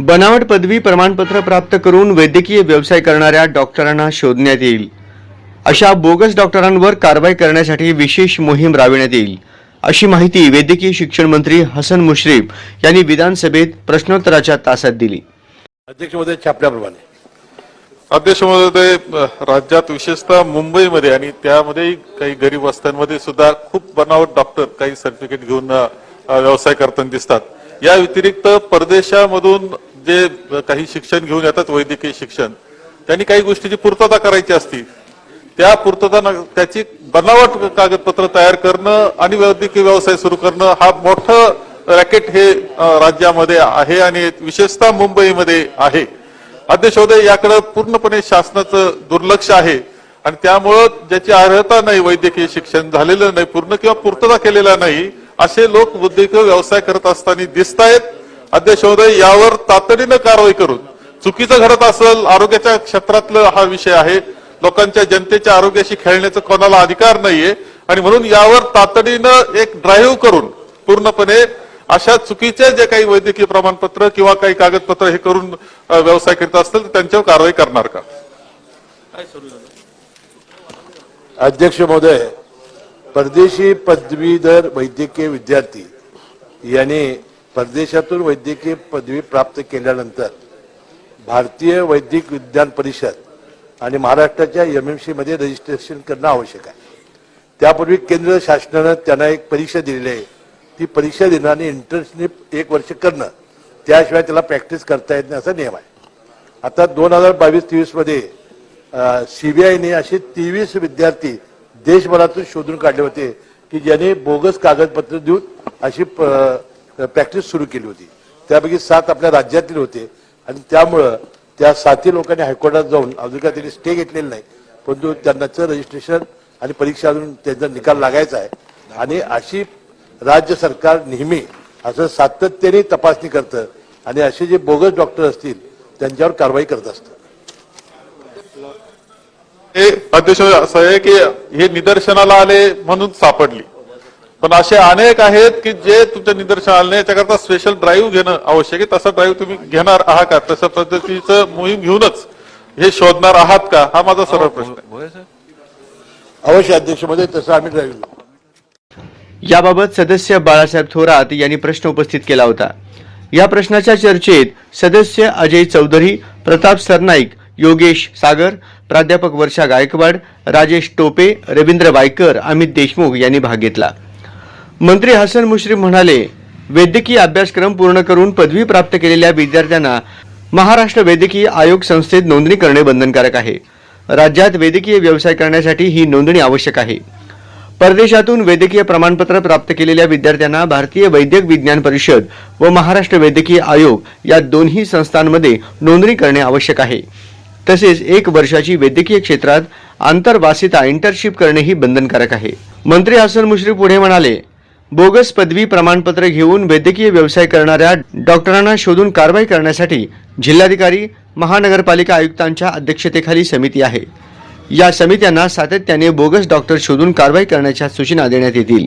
बनावट पदवी प्रमाणपत्र प्राप्त करून वैद्यकीय व्यवसाय करणाऱ्या डॉक्टरांना शोधण्यात येईल. अशा बोगस डॉक्टरांवर कारवाई करण्यासाठी विशेष मोहीम राबविण्यात येईल. अशी माहिती वैद्यकीय शिक्षण मंत्री हसन मुश्रीफ यांनी विधानसभेत प्रश्नोत्तराच्या तासात दिली. अध्यक्ष महोदय छापल्याप्रमाणे अध्यक्ष महोदय राज्यात विशेषतः मुंबईमध्ये आणि त्यामध्ये काही गरीब वस्त्यांमध्ये सुद्धा खूप बनावट डॉक्टर काही सर्टिफिकेट घेऊन व्यवसाय करताना दिसतात. या व्यतिरिक्त परदेशामधून जे काही शिक्षण घेऊन येतात वैद्यकीय शिक्षण त्यांनी काही गोष्टीची पूर्तता करायची असती. त्या पूर्तता न- त्याची बनावट कागदपत्र तयार करणं आणि वैद्यकीय व्यवसाय सुरू करणं हा मोठं रॅकेट हे राज्यामध्ये आहे आणि विशेषतः मुंबईमध्ये आहे. अध्यक्षोदय याकडे पूर्णपणे शासनाचं दुर्लक्ष आहे आणि त्यामुळं ज्याची अर्हता नाही वैद्यकीय शिक्षण झालेलं नाही पूर्ण किंवा पूर्तता केलेला नाही असे लोक वैद्यकीय व्यवसाय करत असताना दिसत आहेत अध्यक्ष महोदय यावर तातडीनं कारवाई करून चुकीचं घडत असेल आरोग्याच्या क्षेत्रातलं हा विषय आहे. लोकांच्या जनतेच्या आरोग्याशी खेळण्याचा कोणाला अधिकार नाहीये. आणि म्हणून यावर तातडीनं एक ड्राईव्ह करून पूर्णपणे अशा चुकीचे जे काही वैद्यकीय प्रमाणपत्र किंवा काही कागदपत्र हे करून व्यवसाय करीत असतील तर त्यांच्यावर कारवाई करणार का? अध्यक्ष महोदय परदेशी पदवीधर वैद्यकीय विद्यार्थी यांनी परदेशातून वैद्यकीय पदवी प्राप्त केल्यानंतर भारतीय वैद्यक विज्ञान परिषद आणि महाराष्ट्राच्या एम एम सी मध्ये रजिस्ट्रेशन करणं आवश्यक आहे. त्यापूर्वी केंद्र शासनानं त्यांना एक परीक्षा दिलेली आहे. ती परीक्षा देणं आणि इंटर्नशिप एक वर्ष करणं त्याशिवाय त्याला प्रॅक्टिस करता येत नाही असा नियम आहे. आता दोन हजार बावीस तेवीसमध्ये सीबीआयने असे तेवीस विद्यार्थी देशभरातून शोधून काढले होते की ज्याने बोगस कागदपत्र देऊन अशी प्रॅक्टिस सुरू केली होती. त्यापैकी सात आपल्या राज्यातील होते. आणि त्यामुळं त्या साती लोकांनी हायकोर्टात जाऊन अजून काय त्यांनी स्टे घेतलेला नाही. परंतु त्यांनाचं रजिस्ट्रेशन आणि परीक्षा अजून त्यांचा निकाल लागायचा आहे. आणि अशी राज्य सरकार नेहमी असं सातत्याने तपासणी करतं. आणि असे जे बोगस डॉक्टर असतील त्यांच्यावर कारवाई करत असतं. अध्यक्ष महोदय असं आहे की हे निदर्शनाला आले म्हणून सापडली. पण असे अनेक आहेत की जे तुमच्या निदर्शनाला आले नाही त्याकरता स्पेशल ड्राईव्ह घेणं आवश्यक आहे. तसा ड्राईव्ह तुम्ही घेणार आहात का? तशा पद्धतीचं मोहीम घेऊनच हे शोधणार आहात का? हा माझा सरळ प्रश्न आहे. अवश्य अध्यक्षमध्ये तसं आम्ही ड्राईव्ह याबाबत सदस्य बाळासाहेब थोरात यांनी प्रश्न उपस्थित केला होता. या प्रश्नाच्या चर्चेत सदस्य अजय चौधरी प्रताप सरनाईक योगेश सागर प्राध्यापक वर्षा गायकवाड राजेश टोपे रवींद्र वायकर अमित देशमुख यांनी भाग घेतला. मंत्री हसन मुश्रीफ म्हणाले वैद्यकीय अभ्यासक्रम पूर्ण करून पदवी प्राप्त केलेल्या विद्यार्थ्यांना महाराष्ट्र वैद्यकीय आयोग संस्थेत नोंदणी करणे बंधनकारक आहे. राज्यात वैद्यकीय व्यवसाय करण्यासाठी ही नोंदणी आवश्यक आहे. परदेशातून वैद्यकीय प्रमाणपत्र प्राप्त केलेल्या विद्यार्थ्यांना भारतीय वैद्यक विज्ञान परिषद व महाराष्ट्र वैद्यकीय आयोग या दोन्ही संस्थांमध्ये नोंदणी करणे आवश्यक आहे. तसेच एक वर्षाची वैद्यकीय क्षेत्रात आंतरवासिता इंटर्नशिप करणेही बंधनकारक आहे. मंत्री हसन मुश्रीफ पुढे म्हणाले बोगस पदवी प्रमाणपत्र घेऊन वैद्यकीय व्यवसाय करणाऱ्या डॉक्टरांना शोधून कारवाई करण्यासाठी जिल्हाधिकारी महानगरपालिका आयुक्तांच्या अध्यक्षतेखाली समिती आहे. या समित्यांना सातत्याने बोगस डॉक्टर शोधून कारवाई करण्याच्या सूचना देण्यात येतील.